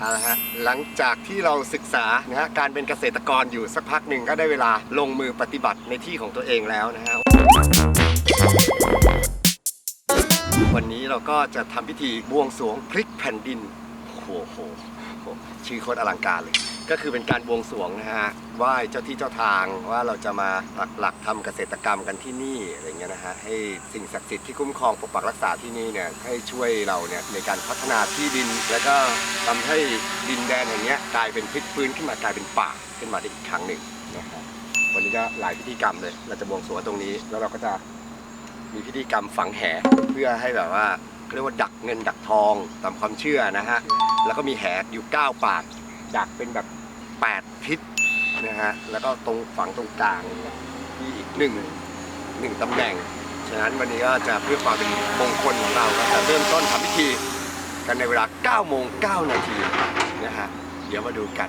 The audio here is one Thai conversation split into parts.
เอาละฮะหลังจากที่เราศึกษานะฮะการเป็นเกษตรกรอยู่สักพักหนึ่งก็ได้เวลาลงมือปฏิบัติในที่ของตัวเองแล้วนะฮะวันนี้เราก็จะทำพิธีบวงสรวงพลิกแผ่นดินโอ้โหโหโหชื่อโคตรอลังการเลย ก็คือเป็นการบวงสรวงนะฮะไหว้เจ้าที่เจ้าทางว่าเราจะมาปักหลักทำเกษตรกรรมกันที่นี่อะไรเงี้ยนะฮะให้สิ่งศักดิ์สิทธิ์ที่คุ้มครองปกปักรักษาที่นี่เนี่ยให้ช่วยเราเนี่ยในการพัฒนาที่ดิน แล้วก็ทำให้ดินแดนแห่งนี้กลายเป็นพลิกฟื้นขึ้นมากลายเป็นป่าขึ้นมาได้อีกครั้งหนึ่งนะครับวันนี้ก็หลายพิธีกรรมเลย เราจะบวงสรวงตรงนี้ แล้วเราก็จะมีพิธีกรรมฝังแหเพื่อให้แบบว่าเรียกว่าดักเงินดักทองตามความเชื่อนะฮะแล้วก็มีแหอยู่เก้าปาก ดักเป็นแบบ 8 ทิศนะฮะแล้วก็ตรงฝังตรงกลางที่อีกหนึ่งหนึ่งตำแหน่ง ฉะนั้นวันนี้ก็จะเพื่อความเป็นมงคลของเราก็จะเริ่มต้นทำพิธีกันในเวลา9โมง9นาทีนะฮะเดี๋ยวมาดูกัน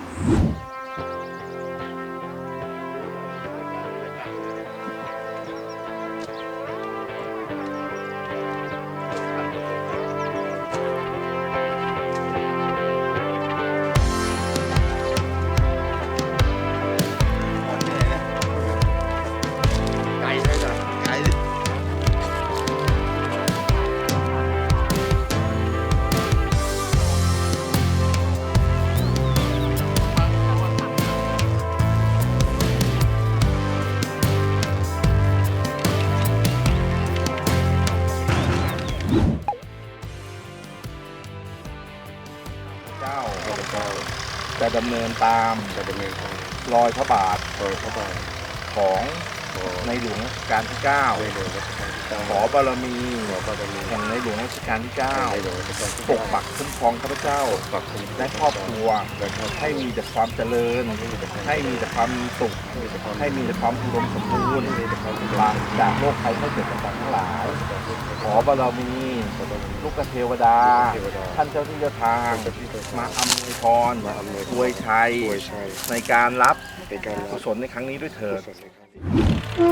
ดำเนินตามจะดำเนินการรอยพระบาทโดยเข้าไปของขอ ในหลวงรัชกาลที่ในหลวงรัชกาลที่เก้า9ขอบารมีขอบารมีแห่งในหลวงรัชกาลที่ในหลวงรัชกาลที่9ปกปักคุ้มครองข้าพเจ้าปักคุมและครอบครัวให้มีแต่ความเจริญ ให้มีแต่ความมีสุข ให้มีแต่ความอุดมสมบูรณ์ปราศจากโรคภัยไข้เจ็บต่างๆทั้งหลาย ขอบารมีลูกเทวดา ท่านเจ้าที่เจ้าทาง มาอำนวยพรมาอำนวยพร อวยชัย อวยชัยในการรับในการกุศลในครั้งนี้ด้วยเถิด มา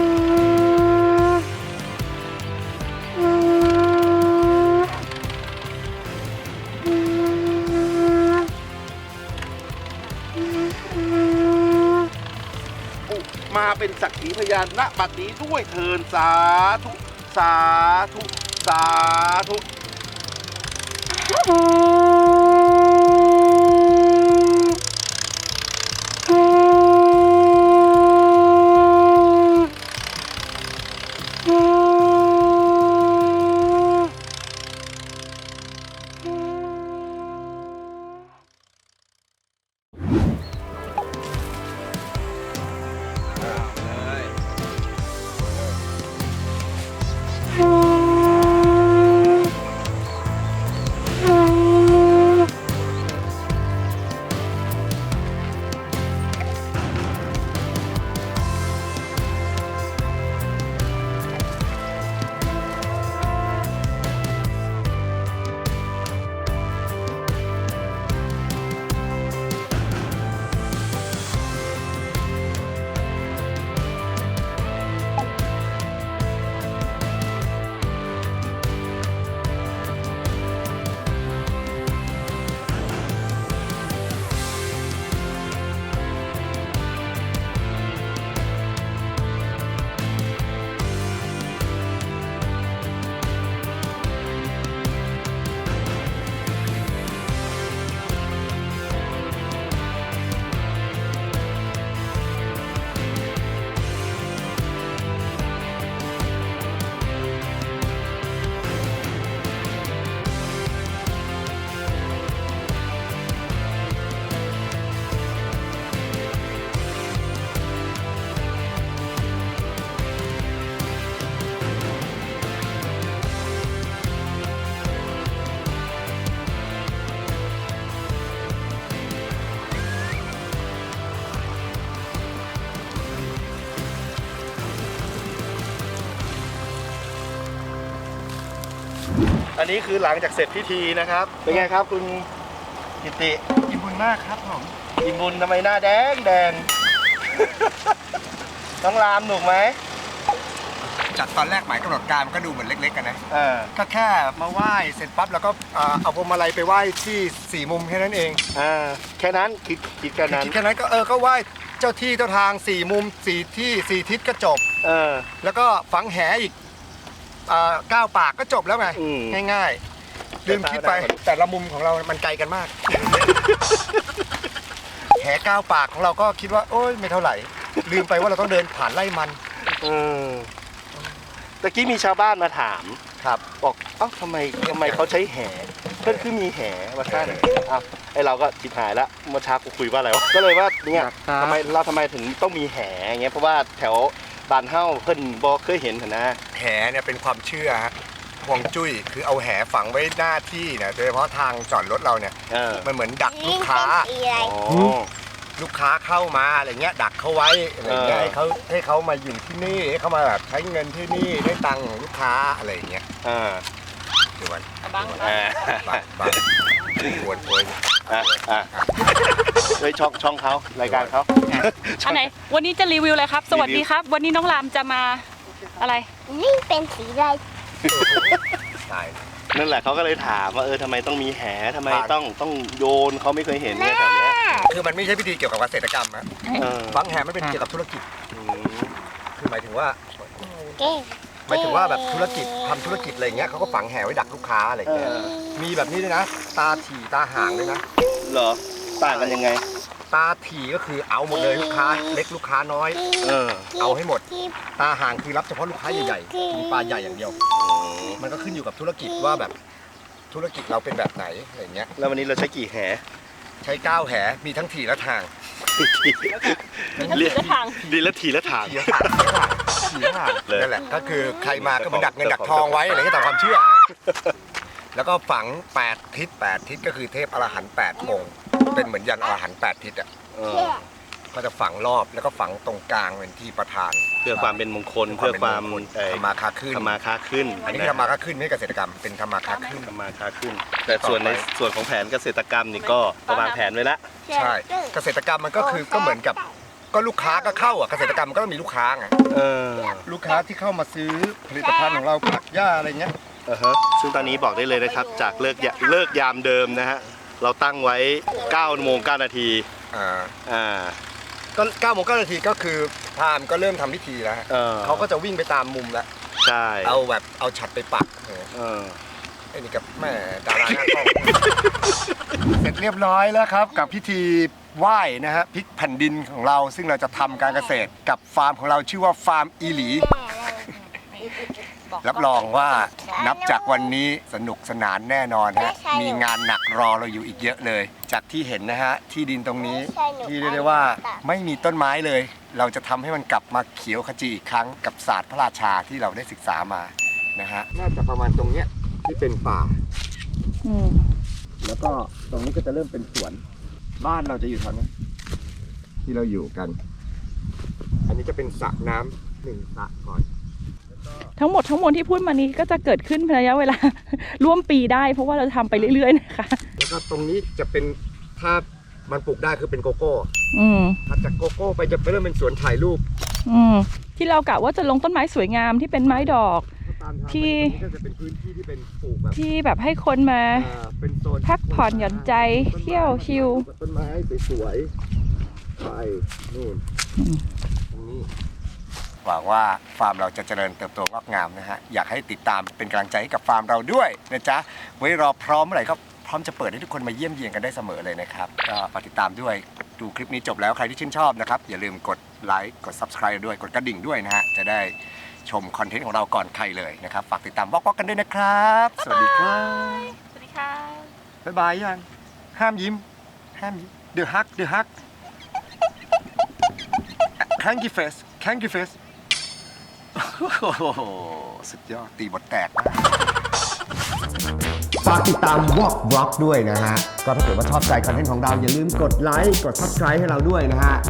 เป็นสักขีพยานณบัดนี้ด้วยเทินสาธุ สาธุ สาธุ นนี้คือหลังจากเสร็จพิธีนะครับ เป็นไงครับคุณกิติอิ่มบุญมากครับผมอิ่มบุญทำไมหน้าแดงแดง ต้องรามหนุกไหมจากตอนแรกหมายกำหนดการมันก็ดูเหมือนเล็กๆกันนะเออก็แค่มาไหว้เสร็จปั๊บแล้วก็อ่าเอาพวงมาลัยไปไหว้ที่สี่มุมแค่นั้นเองอ่าแค่นั้นคิดคิดแค่นั้น คิดแค่นั้นก็เออก็ไหว้เจ้าที่เจ้าทางสี่มุมสี่ที่สี่ทิศก็จบ เออ แล้วก็ฝังแหอีก อ่าเก้าปากก็จบแล้วไงอืม ง่ายๆลืมคิดไปได้แต่ละมุมของเรามันไกลกันมากแหเก้าปากของเราก็คิดว่า โอ้ยไม่เท่าไหร่ ลืมไปว่าเราต้องเดินผ่านไร่มันเออตะกี้มีชาวบ้านมาถาม ครับ บอก เอ้าทำไมทำไมเขาใช้แห่เพื่อนคือมีแห่มาสั้นอ้าวไอเราก็จิบหายแล้วเมื่อเช้ากูคุยว่าอะไรวะ ก็เลยว่าเนี่ยครับทำไมเราทำไมถึงต้องมีแห่อย่างเงี้ย เพราะว่าแถว บ้านเฮ้าเพิ่นบอกเคยเห็นหั่นนะ แหเนี่ยเป็นความเชื่อฮะห่วงจุ้ยคือเอาแหฝังไว้หน้าที่เนี่ยโดยเฉพาะทางจอดรถเราเนี่ยเออมันเหมือนดักลูลิ้กนค้าเป็นสีอะไร อ๋อ ลูกค้าเข้ามาอะไรเงี้ยดักเขาไว้อะไรเงี้ยเออ ให้เขาให้เขามาอยู่ที่นี่ให้เขามาแบบใช้เงินที่นี่ได้ตังค์ของลูกค้าอะไรเงี้ยอ่าคือวันอ่าบางบางควรควรอ่าอ่าเฮ้ยช่องช่องเขารายการเขาอันไหน วันนี้จะรีวิวเลยครับ สวัสรีวิดีวครับ วันนี้น้องรามจะมาอะไรลิ้นเป็นสีอะไรตายนั่นแหละเขาก็เลยถามว่าเออทำไมต้องมีแห่ทำไมครับต้องต้องโยนเขาไม่เคยเห็นเนี่ยแถวเนี้ยคือมันไม่ใช่พิธีเกี่ยวกับเกษตรกรรมนะเออฝังแหมันเป็นเกี่ยวกับธุรกิจอืมคือหมายถึงว่าเก่งหมายถึงว่าแบบธุรกิจทำธุรกิจอะไรเงี้ยเขาก็ฝังแหไว้ดักลูกค้าอะไรเอเงี้ยอมีแบบนี้ด้วยนะ ตาถี่ตาห่างด้วยนะเหรอต่างกันยังไง ตาถี่ก็คือเอาหมดเลยลูกค้าเล็กลูกค้าน้อย เออ เอาให้หมดที่ตาห่างคือรับเฉพาะลูกค้าใหญ่ๆมีปลาใหญ่อย่างเดียว มันก็ขึ้นอยู่กับธุรกิจว่าแบบธุรกิจเราเป็นแบบไหนอะไรเงี้ย แล้ววันนี้เราใช้กี่แห่ใช้ก้าวแหมีทั้งถี่และทางมีทั้งสีและทางดีละทีละถาง ถี่และทางถี่และทางเลย นั่นแหละก็คือใครมาก็เหมือนดักเงินดักทองไว้อะไรเงี้ยตามความเชื่อ แล้วก็ฝัง 8 ทิศ8ทิศก็คือเทพอรหันต์8องค์ เป็นเหมือนยันอรหันต์8ทิศอะเออเที่ยก็จะฝังรอบแล้วก็ฝังตรงกลางเป็นที่ประธาน เพื่อความเป็นมงคลเพื่อความเป็นมงคลเอ่อธรรมาค้าขึ้น ธรรมาค้าขึ้นอันนี้ธรรมาค้าขึ้นไม่ใช่เกษตรกรรมเป็นธรรมาค้าขึ้น ธรรมาค้าขึ้น แต่ส่วนในส่วนของแผนเกษตรกรรมนี่ก็วางแผนไว้แล้วใช่ เกษตรกรรมมันก็คือก็เหมือนกับก็ลูกค้าก็เข้าอะเกษตรกรรมมันก็ต้องมีลูกค้าไงเออลูกค้าที่เข้ามาซื้อผลิตภัณฑ์ของเราผักหญ้าอะไรเงี้ยอ่าฮะซึ่งตอนนี้บอกได้เลยนะครับ จากเลิกยาเลิกยามเดิมนะฮะ เราตั้งไว้9โมง9นาทีอ่าอ่า ก็9โมง9นาทีก็คือพราหมณ์ก็เริ่มทำพิธีแล้วฮะเออ เขาก็จะวิ่งไปตามมุมแล้วใช่เอาแบบเอาฉัดไปปักเออเออ ไอ้นี่กับแม่ดาราหน้ากล้อง เสร็จเรียบร้อยแล้วครับ กับพิธีไหว้นะฮะพลิกแผ่นดินของเราซึ่งเราจะทำการเกษตรกับฟาร์มของเราชื่อว่าฟาร์มอีหลี รับรองว่านับจากวันนี้สนุกสนานแน่นอนฮะมีงานหนักรอเราอยู่อีกเยอะเลย จากที่เห็นนะฮะที่ดินตรงนี้ที่เรียกได้ว่าไม่มีต้นไม้เลย เราจะทำให้มันกลับมาเขียวขจีอีกครั้งกับศาสตร์พระราชาที่เราได้ศึกษามานะฮะน่าจะประมาณตรงเนี้ยที่เป็นป่าอืมแล้วก็ตรงนี้ก็จะเริ่มเป็นสวน บ้านเราจะอยู่แถวนั้นที่เราอยู่กัน อันนี้จะเป็นสระน้ำหนึ่งสระก่อน ทั้งหมดทั้งมวลที่พูดมานี้ก็จะเกิดขึ้นภายในระยะเวลา ร่วมปีได้ เพราะว่าเราจะทำไปเรื่อยๆนะคะแล้วก็ตรงนี้จะเป็นถ้ามันปลูกได้คือเป็นโกโก้อืมถัดจากโกโก้ไปจะเริ่มเป็นสวนถ่ายรูป อืมที่เรากะว่าจะลงต้นไม้สวยงามที่เป็นไม้ดอกถ้าตามทางไปที่ตรงนี้ก็จะเป็นพื้นที่ที่เป็นปลูกแบบที่แบบให้คนมาเอ่อเป็นโซนพักผ่อนหย่อนใจเที่ยวชิลต้นไม้สวยๆไปนู่นอืมตรงนี้ หวังว่าฟาร์มเราจะเจริญเติบโตงอกงามนะฮะ อยากให้ติดตามเป็นกำลังใจให้กับฟาร์มเราด้วยนะจ๊ะ ไว้รอพร้อมเมื่อไหร่ก็พร้อมจะเปิดให้ทุกคนมาเยี่ยมเยียนกันได้เสมอเลยนะครับ ก็ฝากติดตามด้วย ดูคลิปนี้จบแล้วใครที่ชื่นชอบนะครับ อย่าลืมกดไลค์กด subscribe ด้วยกดกระดิ่งด้วยนะฮะ จะได้ชมคอนเทนต์ของเราก่อนใครเลยนะครับ ฝากติดตามวอกๆกันด้วยนะครับ สวัสดีครับสวัสดีค่ะบ๊ายบายยังห้ามยิ้ม ห้ามยิ้มเดือฮักเดือฮัก Cranky face Cranky face โอ้โหสุดยอด ตีบทแตกมาก ฝากติดตาม Walk Vlog ด้วยนะฮะ ก็ถ้าเกิดว่าชอบใจคอนเทนต์ของเราอย่าลืมกดไลค์ กด Subscribe ให้เราด้วยนะฮะ